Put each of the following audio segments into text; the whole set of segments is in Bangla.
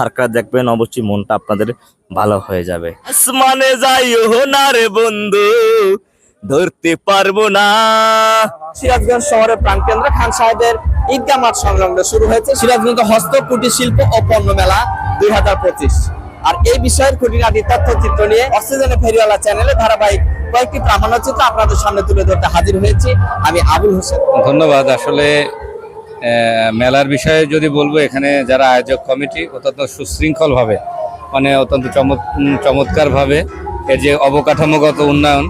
সার্কাস দেখবেন অবশ্যই মনটা আপনাদের ভালো হয়ে যাবে। আসমানে যাইও না রে বন্ধু ধরতে পারব না। সিরাজগঞ্জ শহরের প্রাণকেন্দ্র খান সাহেবের ঈদগাহ মাঠ সংলগ্ন শুরু হয়েছে সিরাজগঞ্জ হস্ত কুটির শিল্প ও পণ্য মেলা দুই হাজার পঁচিশ। আর এই বিষয়ের খুঁটিনাটি তথ্যচিত্র নিয়ে অক্সিজেনের ফেরিওয়ালা চ্যানেলে ধারাবাহিক কয়েকটি প্রামাণ্যচিত্র আপনাদের সামনে তুলে ধরতে হাজির হয়েছি। আমি আবুল হোসেন। ধন্যবাদ আসলে মেলার বিষয়ে যদি বলব এখানে যারা আয়োজক কমিটি অত্যন্ত সুশৃঙ্খলভাবে মানে অত্যন্ত চমৎ চমৎকারভাবে এর যে অবকাঠামোগত উন্নয়ন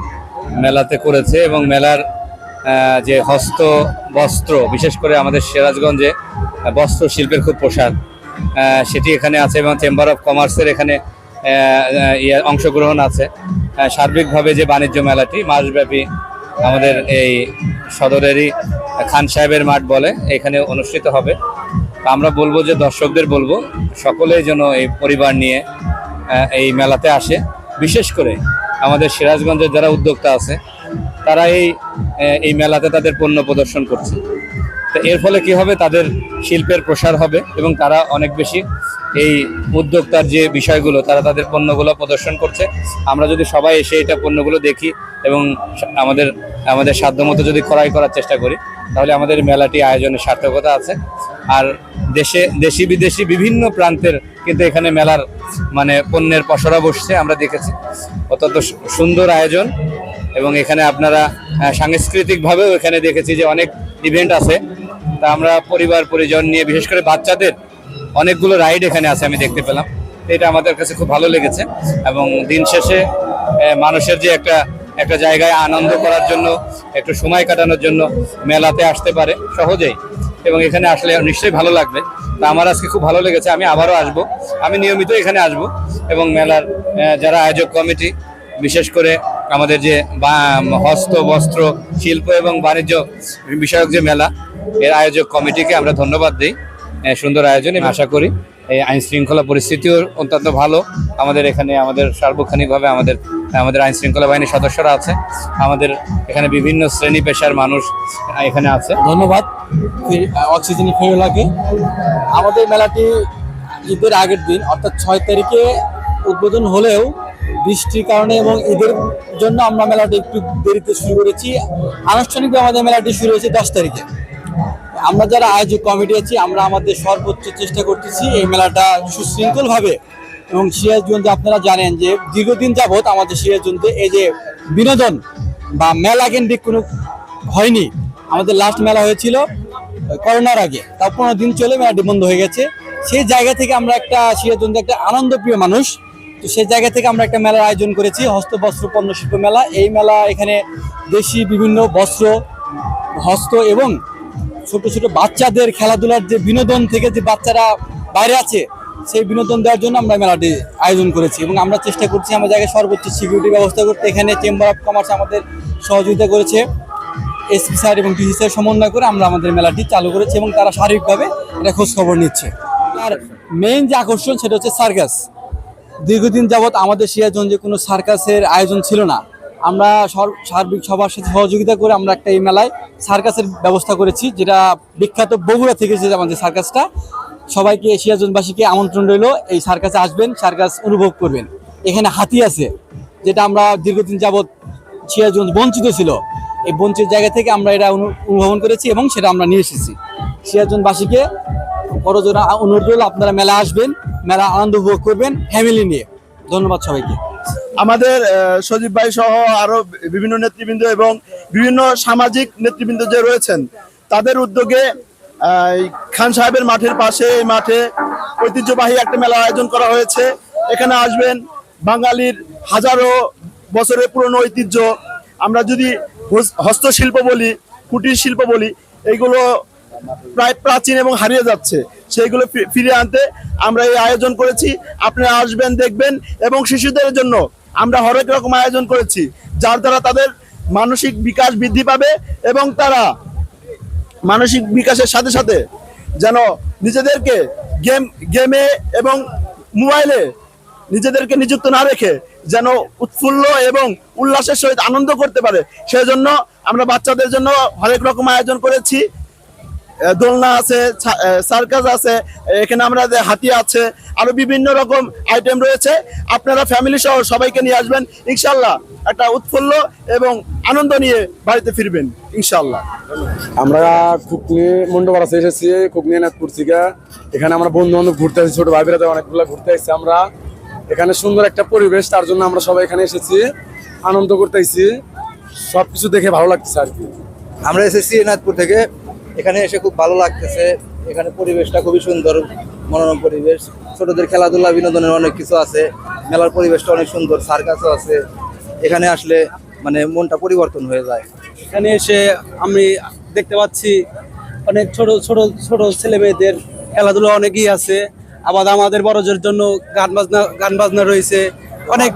মেলাতে করেছে এবং মেলার যে হস্ত বস্ত্র বিশেষ করে আমাদের সিরাজগঞ্জে বস্ত্র শিল্পের খুব প্রসার আহ, সেটি এখানে আছে এবং চেম্বার অফ কমার্সের এখানে ইয়ে অংশগ্রহণ আছে। সার্বিকভাবে যে বাণিজ্য মেলাটি মাসব্যাপী আমাদের এই সদরেরই খান সাহেবের মাঠ বলে, এখানে অনুষ্ঠিত হবে। আমরা বলব যে, দর্শকদের বলব, সকলেই যেন এই পরিবার নিয়ে এই মেলাতে আসে। বিশেষ করে আমাদের সিরাজগঞ্জের যারা উদ্যোক্তা আছে তারা এই এই মেলাতে তাদের পণ্য প্রদর্শন করছে। তো এর ফলে কি হবে? তাদের শিল্পের প্রসার হবে এবং তারা অনেক বেশি এই উদ্যোক্তার যে বিষয়গুলো, তারা তাদের পণ্যগুলো প্রদর্শন করছে। আমরা যদি সবাই এসে এটা পণ্যগুলো দেখি এবং আমাদের আমাদের সাধ্যমতো যদি ক্রয় করার চেষ্টা করি, তাহলে আমাদের মেলাটি আয়োজনের সার্থকতা আছে। আর দেশে, দেশি বিদেশি বিভিন্ন প্রান্তের কিন্তু এখানে মেলার মানে পণ্যের পসরা বসছে আমরা দেখেছি। অত্যন্ত সুন্দর আয়োজন এবং এখানে আপনারা সাংস্কৃতিকভাবেও এখানে দেখেছি যে অনেক ইভেন্ট আছে। তা আমরা পরিবার, পরিজন নিয়ে, বিশেষ করে বাচ্চাদের, অনেকগুলো রাইড এখানে আছে আমি দেখতে পেলাম। এটা আমাদের কাছে খুব ভালো লেগেছে এবং দিন শেষে মানুষের যে একটা একটা জায়গায় আনন্দ করার জন্য, একটু সময় কাটানোর জন্য মেলাতে আসতে পারে সহজেই। এবং এখানে আসলে নিশ্চয়ই ভালো লাগবে। তা আমার আজকে খুব ভালো লেগেছে, আমি আবারও আসব। আমি নিয়মিত এখানে আসব এবং মেলার যারা আয়োজক কমিটি, বিশেষ করে আমাদের যে হস্ত, বস্ত্র, শিল্প এবং বাণিজ্য বিষয়ক যে মেলা, এর আয়োজক কমিটিকে আমরা ধন্যবাদ দিই। সুন্দর আয়োজন আশা করি। এই আইন শৃঙ্খলা পরিস্থিতিও অত্যন্ত ভালো। আমাদের এখানে, আমাদের সার্বক্ষণিকভাবে আমাদের আমাদের আইন শৃঙ্খলা বাহিনীর সদস্যরা আছে। আমাদের এখানে বিভিন্ন শ্রেণি পেশার মানুষ এখানে আছে। ধন্যবাদ। অক্সিজেন ফেরিওয়ালাকে আমাদের মেলাটি ঈদের আগের দিন, অর্থাৎ ছয় তারিখে উদ্বোধন হলেও বৃষ্টির কারণে এবং ঈদের জন্য আমরা মেলাটি একটু দেরিতে শুরু করেছি। আনুষ্ঠানিকভাবে আমাদের মেলাটি শুরু হয়েছে দশ তারিখে। আমরা যারা আয়োজক কমিটি আছি, আমরা আমাদের সর্বোচ্চ চেষ্টা করতেছি এই মেলাটা সুশৃঙ্খলভাবে এবং সিরাজগঞ্জে আপনারা জানেন যে দীর্ঘদিন যাবৎ আমাদের সিরাজগঞ্জে এই যে বিনোদন বা মেলা কেন্দ্রিক কোনো হয়নি। আমাদের লাস্ট মেলা হয়েছিল করোনার আগে। তার পনেরো দিন চলে মেলাটি বন্ধ হয়ে গেছে। সেই জায়গা থেকে আমরা একটা সিরাজগঞ্জে একটা আনন্দপ্রিয় মানুষ তো সেই জায়গা থেকে আমরা একটা মেলার আয়োজন করেছি, হস্ত, বস্ত্র, পণ্য শিল্প মেলা। এই মেলা এখানে দেশি বিভিন্ন বস্ত্র, হস্ত এবং ছোট ছোট বাচ্চাদের খেলাধুলার যে বিনোদন থেকে যে বাচ্চারা বাইরে আছে, সেই বিনোদন দেওয়ার জন্য আমরা মেলাটি আয়োজন করেছি এবং আমরা চেষ্টা করছি আমার জায়গায় সর্বোচ্চ সিকিউরিটি ব্যবস্থা করতে। এখানে চেম্বার অফ কমার্স আমাদের সহযোগিতা করেছে। এসপি স্যার এবং ডিসি স্যার সমন্বয় করে আমরা আমাদের মেলাটি চালু করেছি এবং তারা শারীরিকভাবে এটা খোঁজখবর নিচ্ছে। আর মেইন যে আকর্ষণ সেটা হচ্ছে সার্কাস দীর্ঘদিন যাবৎ আমাদের সিরাজগঞ্জে কোনো সার্কাসের আয়োজন ছিল না। আমরা সর- সার্বিক সবার সাথে সহযোগিতা করে আমরা একটা এই মেলায় সার্কাসের ব্যবস্থা করেছি, যেটা বিখ্যাত বগুড়া থেকে এসেছে আমাদের সার্কাসটা। সবাইকে সিরাজগঞ্জবাসীকে আমন্ত্রণ রইল, এই সার্কাসে আসবেন, সার্কাস অনুভব করবেন। এখানে হাতি আছে, যেটা আমরা দীর্ঘদিন যাবৎ সিরাজগঞ্জ বঞ্চিত ছিল। এই বঞ্চিত জায়গা থেকে আমরা এটা অনু- অনুভবন করেছি এবং সেটা আমরা নিয়ে এসেছি। সিরাজগঞ্জবাসীকে করজোড়া অনুরোধ রইল, আপনারা মেলা আসবেন। মেলা আনন্দ উপভোগ করবেন ফ্যামিলি নিয়ে। ধন্যবাদ সবাইকে। আমাদের সজীব ভাই সহ আরও বিভিন্ন নেতৃবৃন্দ এবং বিভিন্ন সামাজিক নেতৃবৃন্দ যে রয়েছেন, তাদের উদ্যোগে খান সাহেবের মাঠের পাশে এই মাঠে ঐতিহ্যবাহী একটা মেলা আয়োজন করা হয়েছে। এখানে আসবেন বাঙালির হাজারো বছরের পুরনো ঐতিহ্য। আমরা যদি হস্তশিল্প বলি, কুটির শিল্প বলি, এইগুলো প্রায় প্রাচীন এবং হারিয়ে যাচ্ছে। সেইগুলো ফি- ফিরিয়ে আনতে আমরা এই আয়োজন করেছি। আপনারা আসবেন, দেখবেন এবং শিশুদের জন্য আমরা হরেক রকম আয়োজন করেছি, যার দ্বারা তাদের মানসিক বিকাশ বৃদ্ধি পাবে এবং তারা মানসিক বিকাশের সাথে সাথে যেন নিজেদেরকে গেম, গেমে এবং মোবাইলে নিজেদেরকে নিযুক্ত না রেখে যেন উৎফুল্ল এবং উল্লাসের সহিত আনন্দ করতে পারে। সেজন্য আমরা বাচ্চাদের জন্য হরেক রকম আয়োজন করেছি। দোলনা আছে সার্কাস আছে এখানে আমরা যে হাতি আছে আরও বিভিন্ন রকম আইটেম রয়েছে। আপনারা ফ্যামিলি সহ সবাইকে নিয়ে আসবেন ইনশাল্লাহ একটা উৎফুল্ল এবং আনন্দ নিয়ে বাড়িতে ফিরবেন ইনশাল্লাহ আমরা খুকনি মন্ডপাড়া থেকে এসেছি খুকনি নাথপুর থেকে। এখানে আমরা বন্ধু বান্ধব ঘুরতে আসছি ছোট ভাই বেড়াতে অনেকগুলো ঘুরতে এসেছি আমরা। এখানে সুন্দর একটা পরিবেশ তার জন্য আমরা সবাই এখানে এসেছি আনন্দ করতে এসেছি সবকিছু দেখে ভালো লাগছে আর কি। আমরা এসেছি এনাথপুর থেকে এখানে এসে খুব ভালো লাগতেছে। এখানে পরিবেশটা খুবই সুন্দর মনোরম পরিবেশ। ছোটদের খেলাধুলা বিনোদনের অনেক কিছু আছে। মেলার পরিবেশটা অনেক সুন্দর সার্কাসও আছে। এখানে আসলে মানে মনটা পরিবর্তন হয়ে যায়। এখানে এসে আমি দেখতে পাচ্ছি অনেক ছোট ছোট ছোট ছেলে মেয়েদের খেলাধুলা অনেকই আছে। আবার আমাদের বড়দের জন্য গান বাজনা গান বাজনা রয়েছে। অনেক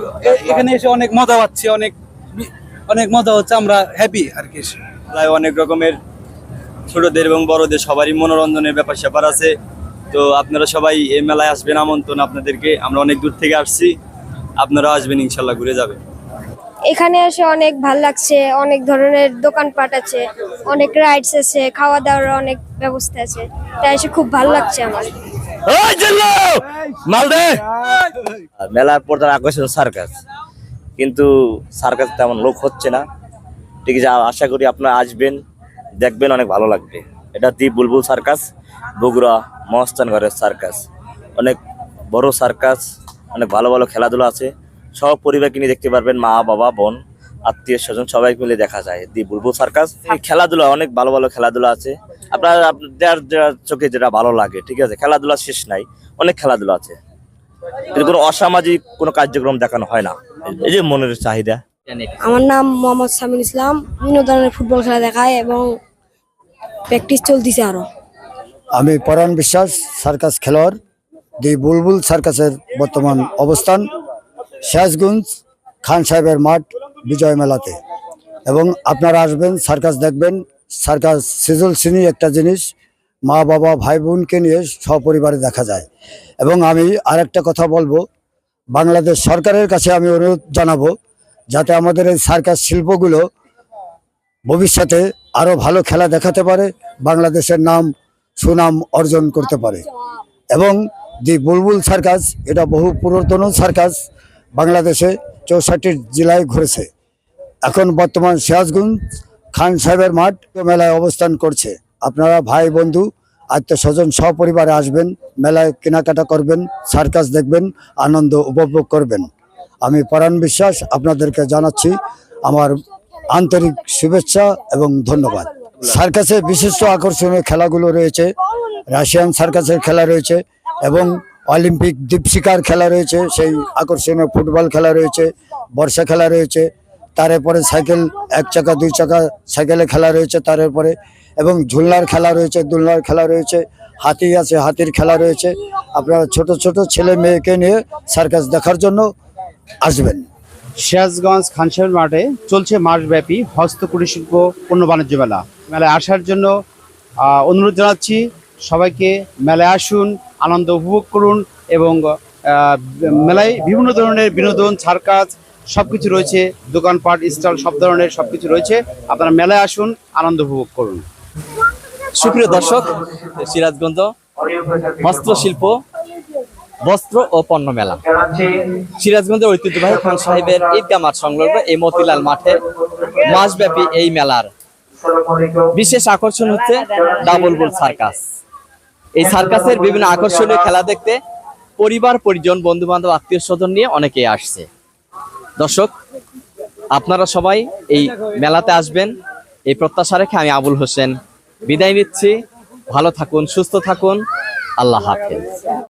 এখানে এসে অনেক মজা পাচ্ছি অনেক অনেক মজা হচ্ছে আমরা হ্যাপি আর কি। অনেক রকমের ছোটদের এবং বড়দের সবারই মনোরঞ্জনের ব্যাপার স্যাপার আছে। তো আপনারা সবাই এই মেলায় আসবেন আমন্ত্রণ আপনাদেরকে। আমরা অনেক দূর থেকে আসছি। আপনারা আসবেন ইনশাল্লাহ ঘুরে যাবেন। এখানে এসে অনেক ভালো লাগছে অনেক ধরনের দোকানপাট আছে অনেক রাইডস আছে খাওয়া দাওয়ার অনেক ব্যবস্থা আছে। তাই এসে খুব ভালো লাগছে আমার। মেলার প্রধান আকর্ষণ সার্কাস। কিন্তু সার্কাস তেমন লোক হচ্ছে না। ঠিক আছে আশা করি আপনারা আসবেন। দেখবেন অনেক ভালো লাগবে। এটা দ্বীপ বুলবুল সার্কাস, বগুড়া মহস্তানগড়ের সার্কাস। অনেক বড় সার্কাস, অনেক ভালো ভালো খেলাধুলা আছে। সব পরিবারকে নিয়ে দেখতে পারবেন মা, বাবা, বোন, আত্মীয় স্বজন, সবাই মিলে দেখা যায় দি বুলবুল সার্কাস। খেলাধুলা, অনেক ভালো ভালো খেলাধুলা আছে। আপনার আপনার চোখে যেটা ভালো লাগে, ঠিক আছে? খেলাধুলা শেষ নাই, অনেক খেলাধুলা আছে। কিন্তু কোনো অসামাজিক কোনো কার্যক্রম দেখানো হয় না। এই যে মনের চাহিদা। আমার নাম মোহাম্মদ সামিল ইসলাম। বিভিন্ন ধরনের ফুটবল খেলা দেখায় এবং প্র্যাকটিস চলতেছে আরও। আমি পরাণ বিশ্বাস, সার্কাস খেলোয়াড়, দি বুলবুল সার্কাসের বর্তমান অবস্থান শেষগুঞ্জ খান সাহেবের মাঠ, বিজয় মেলাতে। এবং আপনারা আসবেন, সার্কাস দেখবেন। সার্কাস সিনি একটা জিনিস। মা, বাবা, ভাই, বোনকে নিয়ে সপরিবারে দেখা যায়। এবং আমি আরেকটা কথা বলব, বাংলাদেশ সরকারের কাছে আমি অনুরোধ জানাব যাতে আমাদের এই সার্কাস শিল্পগুলো ভবিষ্যতে আরও ভালো খেলা দেখাতে পারে, বাংলাদেশের নাম, সুনাম অর্জন করতে পারে। এবং দি বুলবুল সার্কাস, এটা বহু পুরাতন সার্কাস বাংলাদেশে চৌষট্টি জেলায় ঘুরেছে। এখন বর্তমান সিরাজগঞ্জ খান সাহেবের মাঠ মেলায় অবস্থান করছে। আপনারা ভাই, বন্ধু, আত্মীয় স্বজন সপরিবারে আসবেন, মেলায় কেনাকাটা করবেন, সার্কাস দেখবেন, আনন্দ উপভোগ করবেন। আমি পরাণ বিশ্বাস আপনাদেরকে জানাচ্ছি আমার আন্তরিক শুভেচ্ছা এবং ধন্যবাদ। সার্কাসে বিশিষ্ট আকর্ষণীয় খেলাগুলো রয়েছে, রাশিয়ান সার্কাসের খেলা রয়েছে এবং অলিম্পিক দীপশিকার খেলা রয়েছে, সেই আকর্ষণীয় ফুটবল খেলা রয়েছে, বর্ষা খেলা রয়েছে তারপরে সাইকেল এক চাকা, দুই চাকা সাইকেলে খেলা রয়েছে তারপরে এবং ঝুলনার খেলা রয়েছে, দুলনার খেলা রয়েছে, হাতি আছে, হাতির খেলা রয়েছে। আপনারা ছোট ছোট ছেলে মেয়েকে নিয়ে সার্কাস দেখার জন্য আসবেন। সিরাজগঞ্জ খানসাহের মাঠে চলছে মাসব্যাপী হস্তকুটির শিল্প পণ্য বাণিজ্য মেলা। মেলায় আসার জন্য অনুরোধ জানাচ্ছি, সবাইকে মেলায় আসুন, আনন্দ উপভোগ করুন এবং মেলায় বিভিন্ন ধরনের বিনোদন, সার্কাস সব কিছু রয়েছে, দোকানপাট, স্টল সব ধরনের সব কিছু রয়েছে। আপনারা মেলায় আসুন, আনন্দ উপভোগ করুন। সুপ্রিয় দর্শক, সিরাজগঞ্জ হস্তশিল্প বস্ত্র ও পণ্য মেলা। সিরাজগঞ্জের ঐতিহ্যবাহী খান সাহেবের ঈদগা মাঠ সংলগ্ন এই মতিলাল মাঠে মাসব্যাপী এই মেলার বিশেষ আকর্ষণ হচ্ছে ডাবল বুল সার্কাস। এই সার্কাসের বিভিন্ন আকর্ষণীয় খেলা দেখতে পরিবার, পরিজন বন্ধু বান্ধব আত্মীয় স্বজন নিয়ে অনেকেই আসছে। দর্শক, আপনারা সবাই এই মেলাতে আসবেন। এই প্রত্যাশা রেখে আমি আবুল হোসেন বিদায় নিচ্ছি। ভালো থাকুন, সুস্থ থাকুন। আল্লাহ হাফেজ।